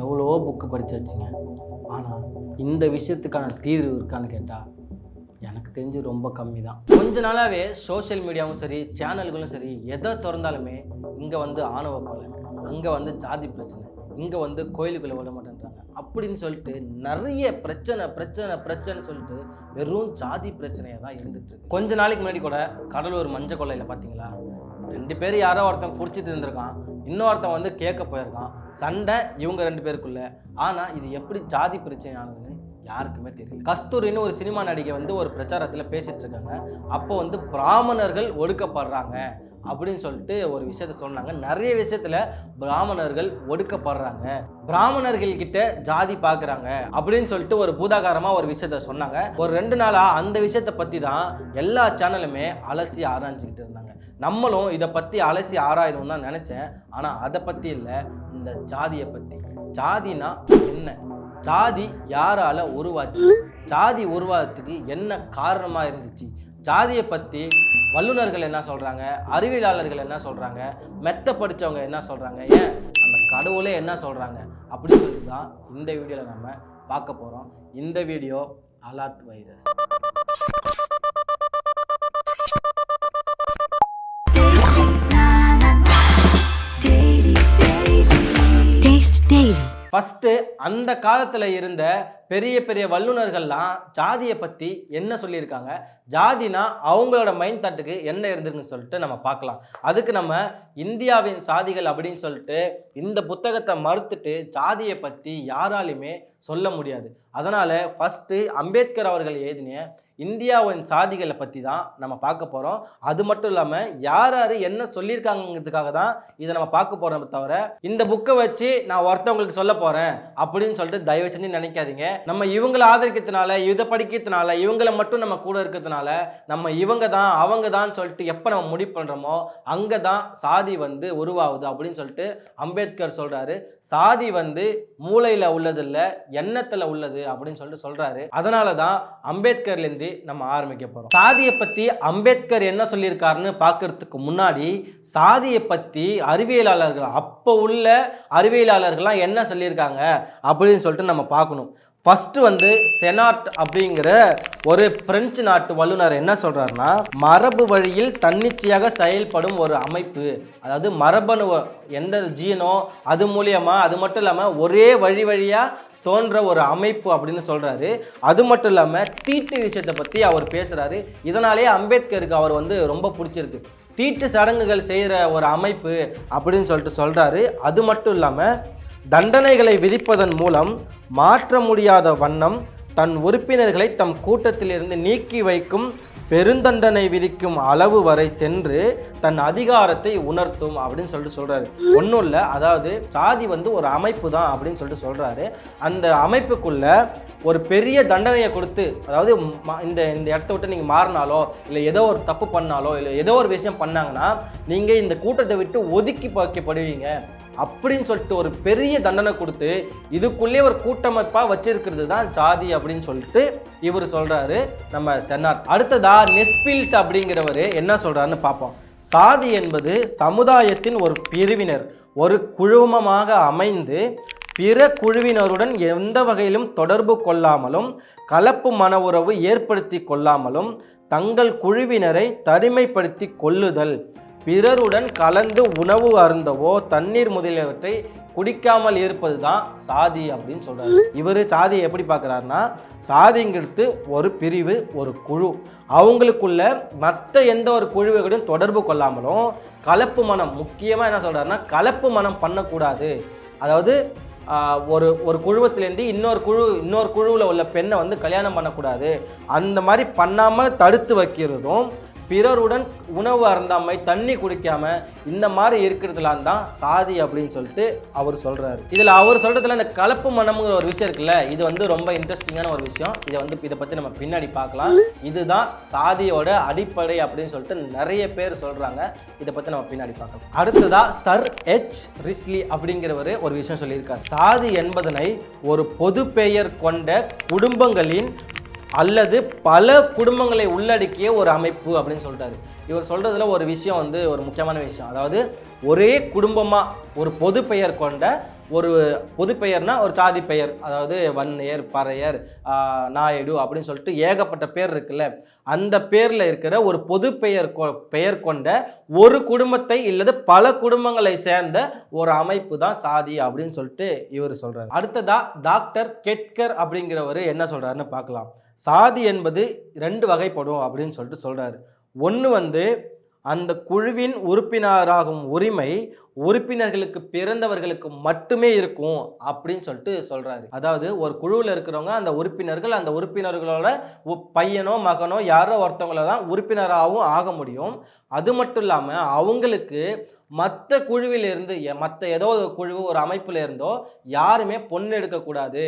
எவ்வளோ புக்கு படிச்சாச்சுங்க. ஆனால் இந்த விஷயத்துக்கான தீர்வு இருக்கான்னு கேட்டால் எனக்கு தெரிஞ்சு ரொம்ப கம்மி தான் கொஞ்ச நாளாகவே சோஷியல் மீடியாவும் சரி சேனல்களும் சரி எதை திறந்தாலுமே இங்கே வந்து ஆணவ கொலை அங்கே வந்து ஜாதி பிரச்சனை. இங்கே வந்து கோயிலுக்குள்ளே விட மாட்டேன்றாங்க. அப்படின்னு சொல்லிட்டு நிறைய பிரச்சனை பிரச்சனை பிரச்சனை சொல்லிட்டு வெறும் ஜாதி பிரச்சனையாக தான் இருந்துட்டு கொஞ்ச நாளைக்கு முன்னாடி கூட கடலூர் மஞ்ச கொள்ளையில் பார்த்தீங்களா ரெண்டு பேர் யாரோ ஒருத்தன் குடிச்சிட்டு இருந்திருக்கான். இன்னொருத்தன் வந்து கேட்க போயிருக்கான். சண்டை இவங்க ரெண்டு பேருக்குள்ள. ஆனால் இது எப்படி ஜாதி பிரச்சனை ஆனதுன்னு யாருக்குமே தெரியல. கஸ்தூரின்னு ஒரு சினிமா நடிகை வந்து ஒரு பிரச்சாரத்தில் பேசிட்டு இருக்காங்க. அப்போ வந்து பிராமணர்கள் ஒடுக்கப்படுறாங்க. அப்படின்னு சொல்லிட்டு ஒரு விஷயத்த சொன்னாங்க. நிறைய விஷயத்துல பிராமணர்கள் ஒடுக்கப்படுறாங்க. பிராமணர்கள் கிட்ட ஜாதி பார்க்குறாங்க அப்படின்னு சொல்லிட்டு ஒரு பூதாகாரமா ஒரு விஷயத்த சொன்னாங்க. ஒரு ரெண்டு நாளா அந்த விஷயத்தை பத்தி தான் எல்லா சேனலுமே அலசி ஆராய்ஞ்சிக்கிட்டு இருந்தாங்க. நம்மளும் இதை பத்தி அலசி ஆராயணும் தான் நினைச்சேன். ஆனா அதை பத்தி இல்லை. இந்த ஜாதியை பத்தி. ஜாதினா என்ன? ஜாதி யாரால உருவாச்சு? ஜாதி உருவாகிறதுக்கு என்ன காரணமா இருந்துச்சு? ஜாதியை பத்தி வல்லுநர்கள் என்ன சொல்றாங்க? அறிவியலாளர்கள் என்ன சொல்றாங்க? மெத்த படிச்சவங்க என்ன சொல்றாங்க? ஏன்? அந்த கடவுளே என்ன சொல்றாங்க? அப்படின்னு சொல்லிட்டு தான் இந்த வீடியோல நம்ம பார்க்க போறோம். இந்த வீடியோ அலாட் வைரஸ். ஃபஸ்ட்டு அந்த காலத்தில் இருந்த பெரிய பெரிய வல்லுநர்கள்லாம் ஜாதியை பற்றி என்ன சொல்லியிருக்காங்க? ஜாதினா அவங்களோட மைண்ட் தாட்டுக்கு என்ன இருந்திருக்குன்னு சொல்லிட்டு நம்ம பார்க்கலாம். அதுக்கு நம்ம இந்தியாவின் சாதிகள் அப்படின்னு சொல்லிட்டு இந்த புத்தகத்தை மறுத்துட்டு ஜாதியை பற்றி யாராலையுமே சொல்ல முடியாது. அதனால் ஃபஸ்ட்டு அம்பேத்கர் அவர்கள் எழுதின இந்தியாவின் சாதிகளை பற்றி தான் நம்ம பார்க்க போகிறோம் அது மட்டும் இல்லாமல் யார் யார் என்ன சொல்லியிருக்காங்கிறதுக்காக தான் இதை நம்ம பார்க்க போகிறோம் தவிர இந்த புக்கை வச்சு நான் ஒருத்தவங்களுக்கு சொல்ல போகிறேன் அப்படின்னு சொல்லிட்டு தயவு செஞ்சு நினைக்காதீங்க. நம்ம இவங்களை ஆதரிக்கிறதுனால இதை படிக்கிறதுனால இவங்களை மட்டும் நம்ம கூட இருக்கிறதுனால நம்ம இவங்க தான் அவங்க தான் சொல்லிட்டு எப்போ நம்ம முடிவு பண்ணுறோமோ அங்கே தான் சாதி வந்து உருவாகுது அப்படின்னு சொல்லிட்டு அம்பேத்கர் சொல்கிறாரு சாதி வந்து மூளையில் உள்ளது இல்லை எண்ணத்தில் உள்ளது அப்படின்னு சொல்லிட்டு சொல்கிறாரு அதனால தான் அம்பேத்கர்லேருந்து நம்ம ஆரம்பிக்க போகிறோம் சாதியை பற்றி அம்பேத்கர் என்ன சொல்லியிருக்காருன்னு பார்க்கறதுக்கு முன்னாடி சாதியை பற்றி அறிவியலாளர்கள் அப்போ உள்ள அறிவியலாளர்கள்லாம் என்ன சொல்லியிருக்காங்க அப்படின்னு சொல்லிட்டு நம்ம பார்க்கணும். ஃபஸ்ட்டு வந்து செனாட் அப்படிங்கிற ஒரு பிரெஞ்சு நாட்டு வல்லுநர் என்ன சொல்கிறாருன்னா மரபு வழியில் தன்னிச்சையாக செயல்படும் ஒரு அமைப்பு. அதாவது மரபணு எந்த ஜீனோ அது மூலியமாக அது மட்டும் இல்லாமல் ஒரே வழி வழியாக தோன்ற ஒரு அமைப்பு அப்படின்னு சொல்கிறாரு அது மட்டும் இல்லாமல் தீட்டு விஷயத்தை பற்றி அவர் பேசுகிறாரு இதனாலேயே அம்பேத்கருக்கு அவர் வந்து ரொம்ப பிடிச்சிருக்கு. தீட்டு சடங்குகள் செய்கிற ஒரு அமைப்பு அப்படின்னு சொல்லிட்டு சொல்கிறாரு அது மட்டும் இல்லாமல் தண்டனைகளை விதிப்பதன் மூலம் மாற்ற முடியாத வண்ணம் தன் உறுப்பினர்களை தம் கூட்டத்திலிருந்து நீக்கி வைக்கும் பெருந்தண்டனை விதிக்கும் அளவு வரை சென்று தன் அதிகாரத்தை உணர்த்தும் அப்படின்னு சொல்லிட்டு சொல்கிறாரு ஒன்றும் இல்லை அதாவது சாதி வந்து ஒரு அமைப்பு தான் அப்படின்னு சொல்லிட்டு சொல்கிறாரு அந்த அமைப்புக்குள்ள ஒரு பெரிய தண்டனையை கொடுத்து அதாவது இந்த இந்த இடத்த விட்டு நீங்கள் மாறினாலோ இல்லை ஏதோ ஒரு தப்பு பண்ணாலோ இல்லை ஏதோ ஒரு விஷயம் பண்ணாங்கன்னா நீங்கள் இந்த கூட்டத்தை விட்டு ஒதுக்கி வைக்கப்படுவீங்க. அப்படின்னு சொல்லிட்டு ஒரு பெரிய தண்டனை கொடுத்து இதுக்குள்ளே ஒரு கூட்டமைப்பாக வச்சிருக்கிறது தான் ஜாதி அப்படின்னு சொல்லிட்டு இவர் சொல்கிறாரு நம்ம சென்னார். அடுத்ததா நெஸ்பில்ட் அப்படிங்கிறவர் என்ன சொல்கிறாருன்னு பார்ப்போம். சாதி என்பது சமுதாயத்தின் ஒரு பிரிவினர் ஒரு குழுமமாக அமைந்து பிற குழுவினருடன் எந்த வகையிலும் தொடர்பு கொள்ளாமலும் கலப்பு மன உறவு ஏற்படுத்தி கொள்ளாமலும் தங்கள் குழுவினரை தனிமைப்படுத்தி கொள்ளுதல். பிறருடன் கலந்து உணவு அருந்தவோ தண்ணீர் முதலியவற்றை குடிக்காமல் இருப்பது தான் சாதி அப்படின்னு சொல்கிறாரு இவர் சாதியை எப்படி பார்க்குறாருன்னா சாதிங்கிறது ஒரு பிரிவு ஒரு குழு. அவங்களுக்குள்ள மற்ற எந்த ஒரு குழுவைகளையும் தொடர்பு கொள்ளாமலும் கலப்பு மனம் முக்கியமாக என்ன சொல்கிறாருன்னா கலப்பு மனம் பண்ணக்கூடாது. அதாவது ஒரு ஒரு குழுவத்திலேருந்து இன்னொரு குழு இன்னொரு குழுவில் உள்ள பெண்ணை வந்து கல்யாணம் பண்ணக்கூடாது. அந்த மாதிரி பண்ணாமல் தடுத்து வைக்கிறதும் பிறருடன் உணவு அருந்தாமை தண்ணி குடிக்காம இந்த மாதிரி இருக்கிறதுலாம் தான் சாதி அப்படின்னு சொல்லிட்டு அவர் சொல்றாரு. இதுல அவர் சொல்றதுல இந்த கலப்பு மனம்ங்கிற ஒரு விஷயம் இருக்குல்ல இது வந்து ரொம்ப இன்ட்ரெஸ்டிங்கான ஒரு விஷயம். இதை வந்து இதை பத்தி நம்ம பின்னாடி பார்க்கலாம். இதுதான் சாதியோட அடிப்படை அப்படின்னு சொல்லிட்டு நிறைய பேர் சொல்றாங்க. இதை பத்தி நம்ம பின்னாடி பார்க்கலாம். அடுத்ததா சர் ஹெச் ரிஸ்லி அப்படிங்கிறவர் ஒரு விஷயம் சொல்லியிருக்காரு. சாதி என்பதனை ஒரு பொது பெயர் கொண்ட குடும்பங்களின் அல்லது பல குடும்பங்களை உள்ளடக்கிய ஒரு அமைப்பு அப்படின்னு சொல்கிறாரு இவர் சொல்கிறதுல ஒரு விஷயம் வந்து ஒரு முக்கியமான விஷயம். அதாவது ஒரே குடும்பமாக ஒரு பொது பெயர் கொண்ட ஒரு பொது பெயர்னா ஒரு சாதி பெயர். அதாவது வன்னையர் பறையர் நாயுடு அப்படின்னு சொல்லிட்டு ஏகப்பட்ட பேர் இருக்குல்ல. அந்த பேரில் இருக்கிற ஒரு பொது பெயர் கொ- பெயர் கொண்ட ஒரு குடும்பத்தை இல்லது பல குடும்பங்களை சேர்ந்த ஒரு அமைப்பு தான் சாதி அப்படின்னு சொல்லிட்டு இவர் சொல்கிறார் அடுத்ததா டாக்டர் கெட்கர் அப்படிங்கிறவர் என்ன சொல்கிறாருன்னு பார்க்கலாம். சாதி என்பது ரெண்டு வகைப்படும் அப்படின்னு சொல்லிட்டு சொல்கிறார் ஒன்று வந்து அந்த குழுவின் உறுப்பினராகும் உரிமை உறுப்பினர்களுக்கு பிறந்தவர்களுக்கு மட்டுமே இருக்கும் அப்படின்னு சொல்லிட்டு சொல்கிறாரு அதாவது ஒரு குழுவில் இருக்கிறவங்க அந்த உறுப்பினர்கள் அந்த உறுப்பினர்களோட பையனோ மகனோ யாரோ ஒருத்தவங்கள தான் உறுப்பினராகவும் ஆக முடியும். அது மட்டும் இல்லாமல் அவங்களுக்கு மற்ற குழுவில் இருந்து மற்ற ஏதோ ஒரு குழு ஒரு அமைப்புல இருந்தோ யாருமே பொண்ணு எடுக்கக்கூடாது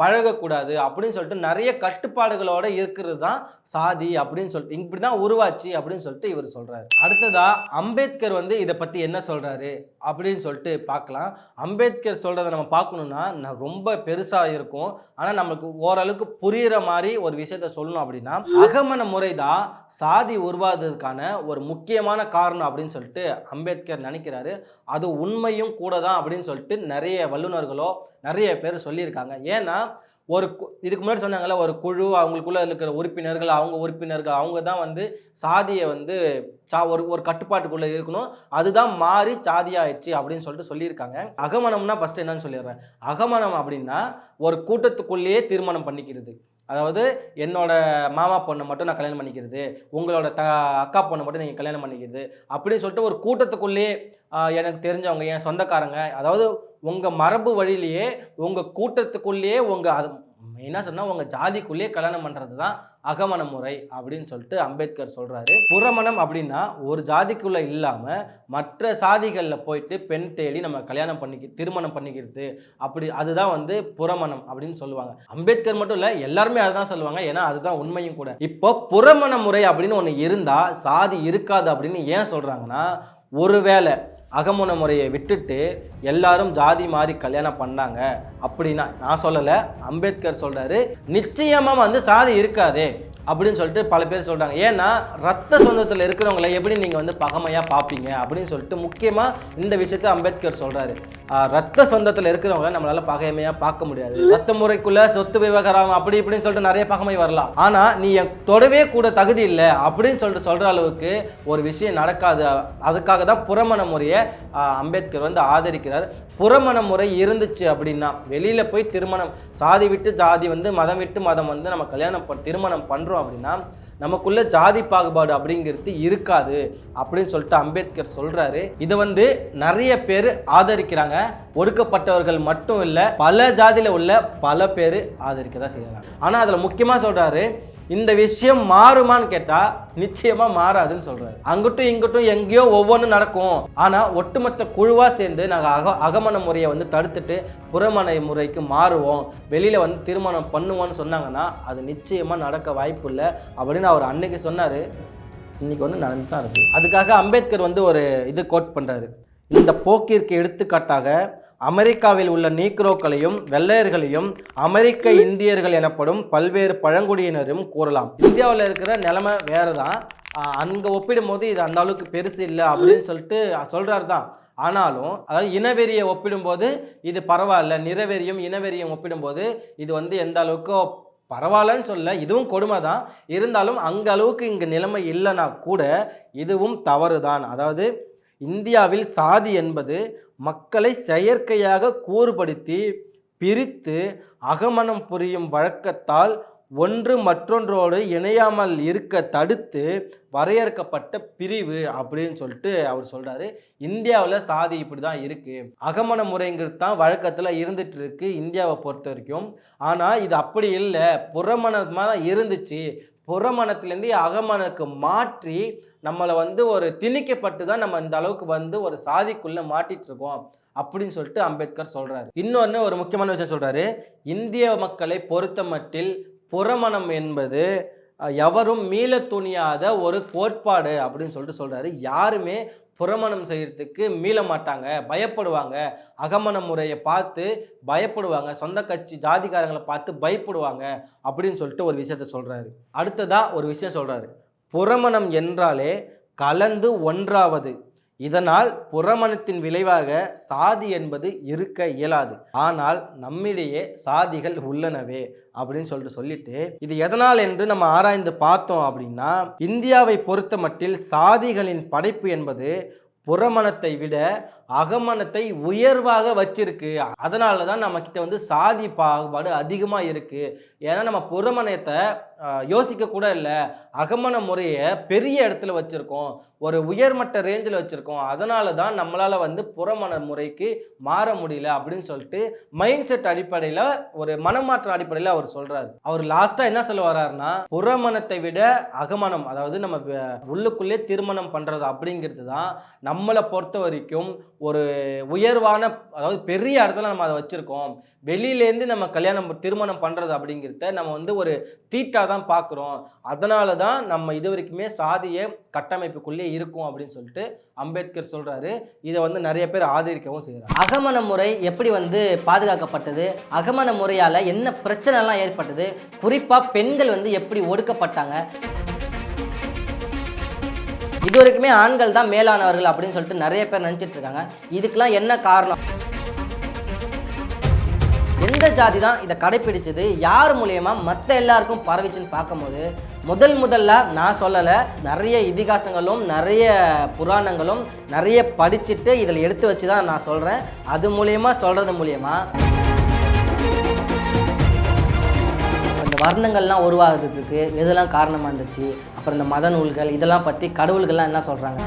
பழகக்கூடாது அப்படின்னு சொல்லிட்டு நிறைய கட்டுப்பாடுகளோட இருக்கிறது தான் சாதி அப்படின்னு சொல்லிட்டு இப்படி தான் உருவாச்சு அப்படின்னு சொல்லிட்டு இவர் சொல்றாரு. அடுத்ததா அம்பேத்கர் வந்து இதை பத்தி என்ன சொல்றாரு அப்படின்னு சொல்லிட்டு பார்க்கலாம். அம்பேத்கர் சொல்றதை நம்ம பார்க்கணும்னா ரொம்ப பெருசா இருக்கும். ஆனா நமக்கு ஓரளவுக்கு புரியுற மாதிரி ஒரு விஷயத்த சொல்லணும் அப்படின்னா அகமன முறை தான் சாதி உருவாததுக்கான ஒரு முக்கியமான காரணம் அப்படின்னு சொல்லிட்டு அம்பேத்கர் நினைக்கிறாரு. அது உண்மையும் கூட தான் அப்படின்னு சொல்லிட்டு நிறைய வல்லுநர்களோ நிறைய பேர் சொல்லியிருக்காங்க. ஏன்னா ஒரு கு- இதுக்கு முன்னாடி சொன்னாங்கல்ல ஒரு குழு அவங்களுக்குள்ள இருக்கிற உறுப்பினர்கள் அவங்க உறுப்பினர்கள் அவங்க தான் வந்து சாதியை வந்து சா ஒரு ஒரு கட்டுப்பாட்டுக்குள்ளே இருக்கணும். அதுதான் மாறி சாதியாயிடுச்சு அப்படின்னு சொல்லிட்டு சொல்லியிருக்காங்க. அகமனம்னா ஃபர்ஸ்ட் என்னன்னு சொல்லிடுறேன். அகமனம் அப்படின்னா ஒரு கூட்டத்துக்குள்ளேயே தீர்மானம் பண்ணிக்கிறது. அதாவது என்னோட மாமா பொண்ணை மட்டும் நான் கல்யாணம் பண்ணிக்கிறது உங்களோட த அக்கா பொண்ணை மட்டும் நீங்கள் கல்யாணம் பண்ணிக்கிறது அப்படின்னு சொல்லிட்டு ஒரு கூட்டத்துக்குள்ளேயே எனக்கு தெரிஞ்சவங்க என் சொந்தக்காரங்க அதாவது உங்கள் மரபு வழியிலேயே உங்கள் கூட்டத்துக்குள்ளேயே உங்கள் அது மெயினாக சொன்னால் உங்கள் ஜாதிக்குள்ளேயே கல்யாணம் பண்ணுறது தான் அகமண முறை அப்படின்னு சொல்லிட்டு அம்பேத்கர் சொல்கிறாரு புறமணம் அப்படின்னா ஒரு ஜாதிக்குள்ளே இல்லாமல் மற்ற சாதிகளில் போயிட்டு பெண் தேடி நம்ம கல்யாணம் பண்ணிக்க திருமணம் பண்ணிக்கிறது. அப்படி அதுதான் வந்து புறமணம் அப்படின்னு சொல்லுவாங்க. அம்பேத்கர் மட்டும் இல்லை எல்லாருமே அதுதான் சொல்லுவாங்க. ஏன்னா அதுதான் உண்மையும் கூட. இப்போ புறமண முறை அப்படின்னு ஒன்று இருந்தால் சாதி இருக்காது அப்படின்னு ஏன் சொல்கிறாங்கன்னா ஒருவேளை அகமுன முறையை விட்டுட்டு எல்லாரும் ஜாதி மாறி கல்யாணம் பண்ணாங்க அப்படின்னா நான் சொல்லலை அம்பேத்கர் சொல்றாரு நிச்சயமா வந்து சாதி இருக்காதே அப்படின்னு சொல்லிட்டு பல பேர் சொல்கிறாங்க ஏன்னா ரத்த சொந்தத்தில் இருக்கிறவங்களை எப்படி நீங்கள் வந்து பகமையாக பார்ப்பீங்க அப்படின்னு சொல்லிட்டு முக்கியமாக இந்த விஷயத்தை அம்பேத்கர் சொல்கிறாரு ரத்த சொந்தத்தில் இருக்கிறவங்கள நம்மளால் பகைமையாக பார்க்க முடியாது. ரத்த முறைக்குள்ளே சொத்து விவகாரம் அப்படி இப்படின்னு சொல்லிட்டு நிறைய பகமை வரலாம். ஆனால் நீ என் தொடவே கூட தகுதி இல்லை அப்படின்னு சொல்லிட்டு சொல்கிற அளவுக்கு ஒரு விஷயம் நடக்காது. அதுக்காக தான் புறமண முறையை அம்பேத்கர் வந்து ஆதரிக்கிறார். புறமண முறை இருந்துச்சு அப்படின்னா வெளியில போய் திருமணம் சாதி விட்டு ஜாதி வந்து மதம் விட்டு மதம் வந்து நம்ம கல்யாணம் திருமணம் பண்றோம் அப்படின்னா நமக்குள்ள ஜாதி பாகுபாடு அப்படிங்கிறது இருக்காது அப்படின்னு சொல்லிட்டு அம்பேத்கர் சொல்றாரு. இதை வந்து நிறைய பேர் ஆதரிக்கிறாங்க. ஒடுக்கப்பட்டவர்கள் மட்டும் இல்லை பல ஜாதியில உள்ள பல பேர் ஆதரிக்க தான் செய்கிறாங்க. ஆனால் அதில் முக்கியமாக சொல்றாரு இந்த விஷயம் மாறுமான்னு கேட்டா நிச்சயமா மாறாதுன்னு சொல்றாரு. அங்கிட்டும் இங்கிட்டும் எங்கேயோ ஒவ்வொன்றும் நடக்கும். ஆனா ஒட்டுமொத்த குழுவா சேர்ந்து நாங்கள் அக அகமண முறையை வந்து தடுத்துட்டு புறமண முறைக்கு மாறுவோம். வெளியில வந்து திருமணம் பண்ணுவோம்னு சொன்னாங்கன்னா அது நிச்சயமா நடக்க வாய்ப்பு இல்லை அப்படின்னு அவர் அன்னைக்கு சொன்னாரு. இன்னைக்கு வந்து நடந்து தான் இருக்கு. அதுக்காக அம்பேத்கர் வந்து ஒரு இது கோட் பண்றாரு. இந்த போக்கிற்கு எடுத்துக்காட்டாக அமெரிக்காவில் உள்ள நீக்ரோக்களையும் வெள்ளையர்களையும் அமெரிக்க இந்தியர்கள் எனப்படும் பல்வேறு பழங்குடியினரும் கூறலாம். இந்தியாவில் இருக்கிற நிலைமை வேறு தான் அங்கே ஒப்பிடும்போது இது அந்த அளவுக்கு பெருசு இல்லை அப்படின்னு சொல்லிட்டு சொல்கிறாரு தான் ஆனாலும் அதாவது இனவெறியை ஒப்பிடும்போது இது பரவாயில்ல நிறவெறியும் இனவெறியும் ஒப்பிடும்போது இது வந்து எந்த அளவுக்கு பரவாயில்லன்னு சொல்ல இதுவும் கொடுமை தான் இருந்தாலும் அங்க அளவுக்கு இங்கே நிலைமை இல்லைன்னா கூட இதுவும் தவறு தான் அதாவது இந்தியாவில் சாதி என்பது மக்களை செயற்கையாக கூறுபடுத்தி பிரித்து அகமணம் புரியும் வழக்கத்தால் ஒன்று மற்றொன்றோடு இணையாமல் இருக்க தடுத்து வரையறுக்கப்பட்ட பிரிவு அப்படின்னு சொல்லிட்டு அவர் சொல்கிறாரு இந்தியாவில் சாதி இப்படி தான் இருக்குது அகமண முறைங்கிறது தான் வழக்கத்தில் இருந்துட்டு இருக்கு இந்தியாவை பொறுத்த வரைக்கும். ஆனால் இது அப்படி இல்லை. புறமணமாக தான் இருந்துச்சு. புறமனத்துலேருந்து அகமனுக்கு மாற்றி நம்மளை வந்து ஒரு திணிக்கப்பட்டு தான் நம்ம இந்த அளவுக்கு வந்து ஒரு சாதிக்குள்ளே மாட்டிகிட்டு இருக்கோம் அப்படின்னு சொல்லிட்டு அம்பேத்கர் சொல்கிறாரு இன்னொன்று ஒரு முக்கியமான விஷயம் சொல்கிறாரு இந்திய மக்களை பொறுத்த மட்டில் புறமணம் என்பது எவரும் மீள துணியாத ஒரு கோட்பாடு அப்படின்னு சொல்லிட்டு சொல்கிறாரு யாருமே புறமணம் செய்யறதுக்கு மீள மாட்டாங்க பயப்படுவாங்க. அகமண முறையை பார்த்து பயப்படுவாங்க. சொந்த கட்சி ஜாதிகாரங்களை பார்த்து பயப்படுவாங்க அப்படின்னு சொல்லிட்டு ஒரு விஷயத்த சொல்றாரு. அடுத்ததா ஒரு விஷயம் சொல்றாரு. புறமணம் என்றாலே கலந்து ஒன்றாவது. இதனால் புறமணத்தின் விளைவாக சாதி என்பது இருக்க இயலாது. ஆனால் நம்மிடையே சாதிகள் உள்ளனவே அப்படின்னு சொல்லிட்டு சொல்லிட்டு இது எதனால் என்று நம்ம ஆராய்ந்து பார்த்தோம் அப்படின்னா இந்தியாவை பொறுத்த மட்டில் சாதிகளின் படைப்பு என்பது புறமணத்தை விட அகமனத்தை உயர்வாக வச்சிருக்கு. அதனால தான் நம்மக்கிட்ட வந்து சாதி பாகுபாடு அதிகமாக இருக்கு. ஏன்னா நம்ம புறமணத்தை யோசிக்க கூட இல்லை. அகமன முறையை பெரிய இடத்துல வச்சிருக்கோம். ஒரு உயர்மட்ட ரேஞ்சில் வச்சுருக்கோம். அதனால தான் நம்மளால் வந்து புறமண முறைக்கு மாற முடியல அப்படின்னு சொல்லிட்டு மைண்ட் செட் அடிப்படையில் ஒரு மனமாற்ற அடிப்படையில் அவர் சொல்கிறார் அவர் லாஸ்ட்டாக என்ன சொல்ல வர்றாருன்னா புறமணத்தை விட அகமனம் அதாவது நம்ம உள்ளுக்குள்ளே திருமணம் பண்ணுறது அப்படிங்கிறது தான் நம்மளை பொறுத்த வரைக்கும் ஒரு உயர்வான அதாவது பெரிய இடத்துல நம்ம அதை வச்சுருக்கோம். வெளியிலேருந்து நம்ம கல்யாணம் திருமணம் பண்ணுறது அப்படிங்கிறத நம்ம வந்து ஒரு தீட்டாக தான் பார்க்குறோம் அதனால தான் நம்ம இது வரைக்குமே சாதிய கட்டமைப்புக்குள்ளே இருக்கும் அப்படின்னு சொல்லிட்டு அம்பேத்கர் சொல்கிறாரு இதை வந்து நிறைய பேர் ஆதரிக்கவும் செய்கிறாங்க அகமண முறை எப்படி வந்து பாதுகாக்கப்பட்டது? அகமண முறையால் என்ன பிரச்சனைலாம் ஏற்பட்டது? குறிப்பாக பெண்கள் வந்து எப்படி ஒடுக்கப்பட்டாங்க? இது வரைக்குமே ஆண்கள் தான் மேலானவர்கள் அப்படின்னு சொல்லிட்டு நிறைய பேர் நினச்சிட்டு இருக்காங்க. இதுக்கெல்லாம் என்ன காரணம்? எந்த ஜாதி தான் இதை கடைப்பிடிச்சது? யார் மூலயமா மற்ற எல்லாருக்கும் பரவிச்சுன்னு பார்க்கும்போது முதல் முதல்ல நான் சொல்லலை நிறைய இதிகாசங்களும் நிறைய புராணங்களும் நிறைய படிச்சுட்டு இதில் எடுத்து வச்சு தான் நான் சொல்கிறேன் அது மூலயமா சொல்கிறது மூலயமா இந்த வர்ணங்கள்லாம் உருவாகிறதுக்கு எதெல்லாம் காரணமாக இருந்துச்சு? அப்புறம் இந்த மத நூல்கள் இதெல்லாம் பற்றி கடவுள்கள்லாம் என்ன சொல்கிறாங்க